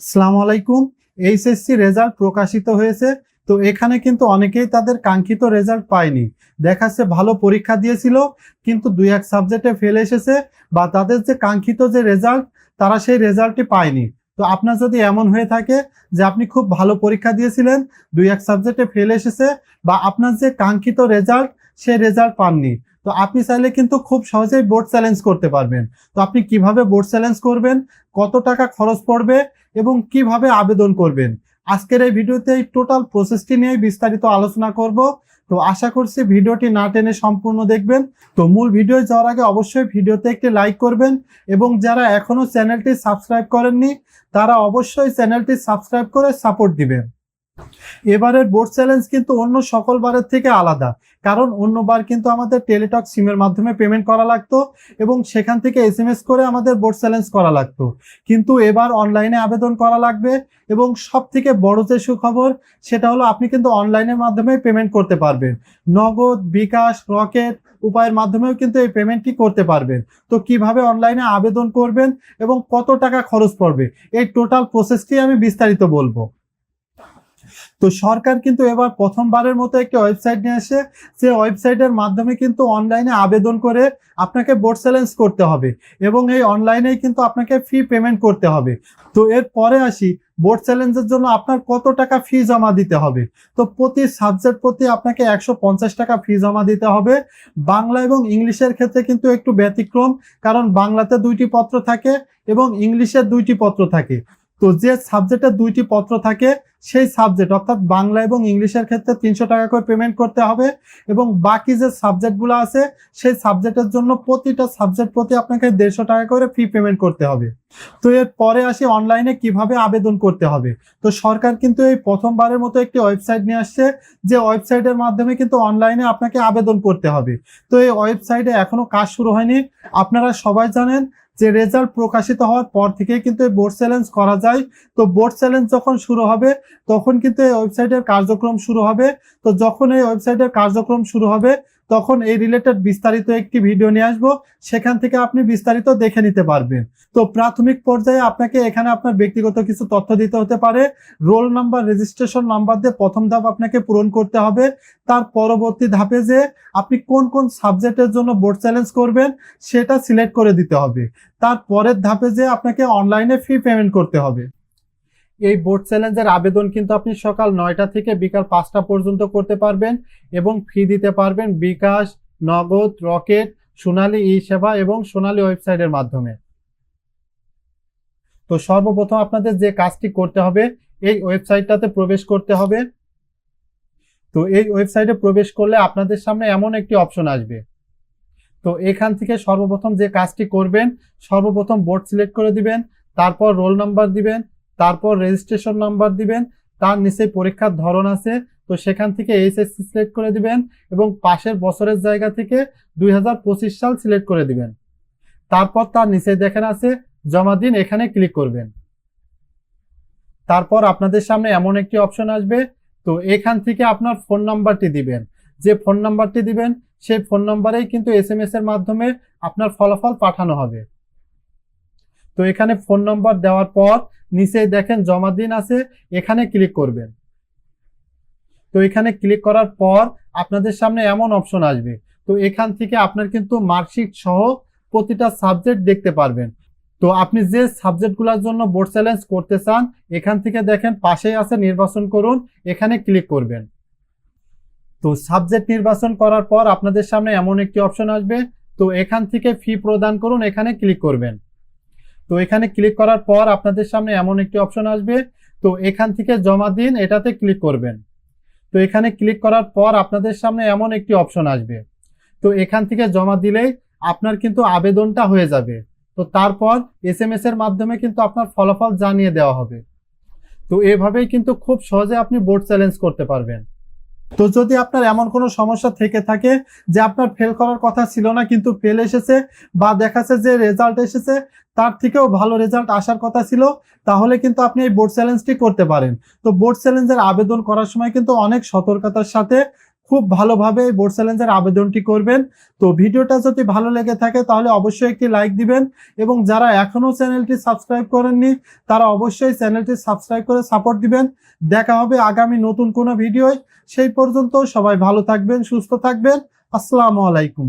আসসালামু আলাইকুম HSC result প্রকাশিত হয়েছে, তো এখানে কিন্তু অনেকেই তাদের কাঙ্ক্ষিত রেজাল্ট পায়নি। দেখাচ্ছে ভালো পরীক্ষা দিয়েছিল, কিন্তু দুই এক সাবজেক্টে ফেল এসেছে বা তাদের যে কাঙ্ক্ষিত যে রেজাল্ট, তারা সেই রেজাল্টটি পায়নি। তো আপনার যদি এমন হয়ে থাকে যে আপনি খুব ভালো পরীক্ষা দিয়েছিলেন, দুই এক সাবজেক্টে ফেল এসেছে বা আপনার যে কাঙ্ক্ষিত রেজাল্ট সেই রেজাল্ট পাননি। তো আপনি চাইলে কিন্তু খুব সহজেই বোর্ড চ্যালেঞ্জ করতে পারবেন। তো আপনি কীভাবে বোর্ড চ্যালেঞ্জ করবেন? কত টাকা খরচ পড়বে? এবং কীভাবে আবেদন করবেন? আজকের এই ভিডিওতে এই টোটাল প্রসেসটি নিয়ে বিস্তারিত আলোচনা করব। তো আশা করছি ভিডিওটি না টেনে সম্পূর্ণ দেখবেন। তো মূল ভিডিও যাওয়ার আগে অবশ্যই ভিডিওতে একটি লাইক করবেন এবং যারা এখনও চ্যানেলটি সাবস্ক্রাইব করেননি, তারা অবশ্যই চ্যানেলটি সাবস্ক্রাইব করে সাপোর্ট দিবেন। এবারের বোর্ড চ্যালেঞ্জ কিন্তু অন্য সকল বারের থেকে আলাদা। কারণ অন্যবার কিন্তু আমাদের টেলিটক সিমের মাধ্যমে পেমেন্ট করা লাগতো এবং সেখান থেকে এস করে আমাদের বোর্ড চ্যালেঞ্জ করা লাগতো। কিন্তু এবার অনলাইনে আবেদন করা লাগবে এবং সব থেকে বড় যে সুখবর, সেটা হলো আপনি কিন্তু অনলাইনের মাধ্যমে পেমেন্ট করতে পারবেন। নগদ, বিকাশ, রকেট উপায়ের মাধ্যমেও কিন্তু এই পেমেন্টটি করতে পারবেন। তো কীভাবে অনলাইনে আবেদন করবেন এবং কত টাকা খরচ পড়বে? এই টোটাল প্রসেসটি আমি বিস্তারিত বলব। তো সরকার কিন্তু এবার প্রথমবারের মতো একটি ওয়েবসাইট নিয়ে আসে সে ওয়েবসাইটের মাধ্যমে কিন্তু অনলাইনে আবেদন করে আপনাকে বোর্ড চ্যালেঞ্জ করতে হবে এবং এই অনলাইনেই কিন্তু আপনাকে ফি পেমেন্ট করতে হবে। তো এর পরে আসি, বোর্ড চ্যালেঞ্জের জন্য আপনার কত টাকা ফি জমা দিতে হবে? তো প্রতি সাবজেক্ট প্রতি আপনাকে একশো পঞ্চাশ টাকা ফি জমা দিতে হবে। বাংলা এবং ইংলিশের ক্ষেত্রে কিন্তু একটু ব্যতিক্রম, কারণ বাংলাতে দুইটি পত্র থাকে এবং ইংলিশের দুইটি পত্র থাকে। তো যে সাবজেক্টের দুইটি পত্র থাকে সেই সাবজেক্ট অর্থাৎ বাংলা এবং ইংলিশের ক্ষেত্রে তিনশো টাকা করে পেমেন্ট করতে হবে এবং বাকি যে সাবজেক্টগুলো আছে, সেই সাবজেক্টের জন্য প্রতিটা সাবজেক্ট প্রতি আপনাকে দেড়শো টাকা করে ফি পেমেন্ট করতে হবে। তো এর পরে আসি অনলাইনে কীভাবে আবেদন করতে হবে। তো সরকার কিন্তু এই প্রথমবারের মতো একটি ওয়েবসাইট নিয়ে আসছে, যে ওয়েবসাইটের মাধ্যমে কিন্তু অনলাইনে আপনাকে আবেদন করতে হবে। তো এই ওয়েবসাইটে এখনও কাজ শুরু হয়নি। আপনারা সবাই জানেন যে রেজাল্ট প্রকাশিত হওয়ার পর থেকে কিন্তু বোর্ড চ্যালেঞ্জ করা যায়। তো বোর্ড চ্যালেঞ্জ যখন শুরু হবে তখন কিন্তু এই ওয়েবসাইটের কার্যক্রম শুরু হবে। তো যখন এই ওয়েবসাইটের কার্যক্রম শুরু হবে, তখন এই রিলেটেড বিস্তারিত একটি ভিডিও নিয়ে আসব। সেখান থেকে আপনি বিস্তারিত দেখে নিতে পারবেন। তো প্রাথমিক পর্যায়ে আপনাকে এখানে আপনার ব্যক্তিগত কিছু তথ্য দিতে হতে পারে। রোল নাম্বার রেজিস্ট্রেশন নাম্বার দিয়ে প্রথম ধাপ আপনাকে পূরণ করতে হবে। তার পরবর্তী ধাপে যে আপনি কোন কোন সাবজেক্টের জন্য বোর্ড চ্যালেঞ্জ করবেন, সেটা সিলেক্ট করে দিতে হবে। তার পরের ধাপে যে আপনাকে অনলাইনে ফি পেমেন্ট করতে হবে। এই বোর্ড চ্যালেঞ্জের আবেদন কিন্তু আপনি সকাল নয়টা থেকে বিকাল পাঁচটা পর্যন্ত করতে পারবেন এবং ফি দিতে পারবেন বিকাশ, নগদ, রকেট, সোনালী ই সেবা এবং সোনালী ওয়েবসাইটের মাধ্যমে। তো সর্বপ্রথম আপনাদের যে কাজটি করতে হবে, এই ওয়েবসাইটটাতে প্রবেশ করতে হবে। তো এই ওয়েবসাইটে প্রবেশ করলে আপনাদের সামনে এমন একটি অপশন আসবে। তো এখান থেকে সর্বপ্রথম যে কাজটি করবেন, সর্বপ্রথম বোর্ড সিলেক্ট করে দিবেন, তারপর রোল নাম্বার দিবেন তারপর রেজিস্ট্রেশন নাম্বার দিবেন, তার নিচে পরীক্ষার ধরন আছে, তো সেখান থেকে এইচএসসি সিলেক্ট করে দিবেন এবং পাশের বছরের জায়গা থেকে দুই হাজার পঁচিশ সাল সিলেক্ট করে দিবেন। তারপর তার নিচে দেখেন আছে, জমা দিন এখানে ক্লিক করবেন। তারপর আপনাদের সামনে এমন একটি অপশন আসবে, তো এখান থেকে আপনার ফোন নাম্বারটি দিবেন। যে ফোন নাম্বারটি দিবেন, সেই ফোন নাম্বারেই কিন্তু এস এর মাধ্যমে আপনার ফলাফল পাঠানো হবে। তো এখানে ফোন নম্বর দেওয়ার পর নিচে দেখেন জমা দিন আছে, এখানে ক্লিক করবেন। তো এখানে ক্লিক করার পর আপনাদের সামনে এমন অপশন আসবে। তো এখান থেকে আপনার কিন্তু মার্কশিট সহ প্রতিটা সাবজেক্ট দেখতে পারবেন। তো আপনি যে সাবজেক্টগুলোর জন্য বোর্ড চ্যালেঞ্জ করতে চান, এখান থেকে দেখেন পাশেই আছে নির্বাচন করুন, এখানে ক্লিক করবেন। তো সাবজেক্ট নির্বাচন করার পর আপনাদের সামনে এমন একটি অপশন আসবে। তো এখান থেকে ফি প্রদান করুন, এখানে ক্লিক করবেন। তো এখানে ক্লিক করার পর আপনাদের সামনে এমন একটি অপশন আসবে। তো এখান থেকে জমা দিন, এটাতে ক্লিক করবেন। তো এখানে ক্লিক করার পর আপনাদের সামনে এমন একটি অপশন আসবে। তো এখান থেকে জমা দিলেই আপনার কিন্তু আবেদনটা হয়ে যাবে। তো তারপর এস এম এর মাধ্যমে কিন্তু আপনার ফলাফল জানিয়ে দেওয়া হবে। তো এভাবেই কিন্তু খুব সহজে আপনি বোর্ড চ্যালেঞ্জ করতে পারবেন। তো যদি আপনার এমন কোনো সমস্যা থেকে থাকে যে আপনার ফেল করার কথা ছিল না, কিন্তু ফেল এসেছে বা দেখাচ্ছে যে রেজাল্ট এসেছে, তার থেকেও ভালো রেজাল্ট আসার কথা ছিল, তাহলে কিন্তু আপনি এই বোর্ড চ্যালেঞ্জটি করতে পারেন। তো বোর্ড চ্যালেঞ্জের আবেদন করার সময় কিন্তু অনেক সতর্কতার সাথে খুব ভালোভাবে বোর্ড চ্যালেঞ্জের আবেদনটি করবেন। তো ভিডিওটা যদি ভালো লেগে থাকে, তাহলে অবশ্যই একটি লাইক দিবেন এবং যারা এখনও চ্যানেলটি সাবস্ক্রাইব করেননি, তারা অবশ্যই চ্যানেলটি সাবস্ক্রাইব করে সাপোর্ট দিবেন। দেখা হবে আগামী নতুন কোনো ভিডিওয়। সেই পর্যন্ত সবাই ভালো থাকবেন, সুস্থ থাকবেন। আসসালামু আলাইকুম।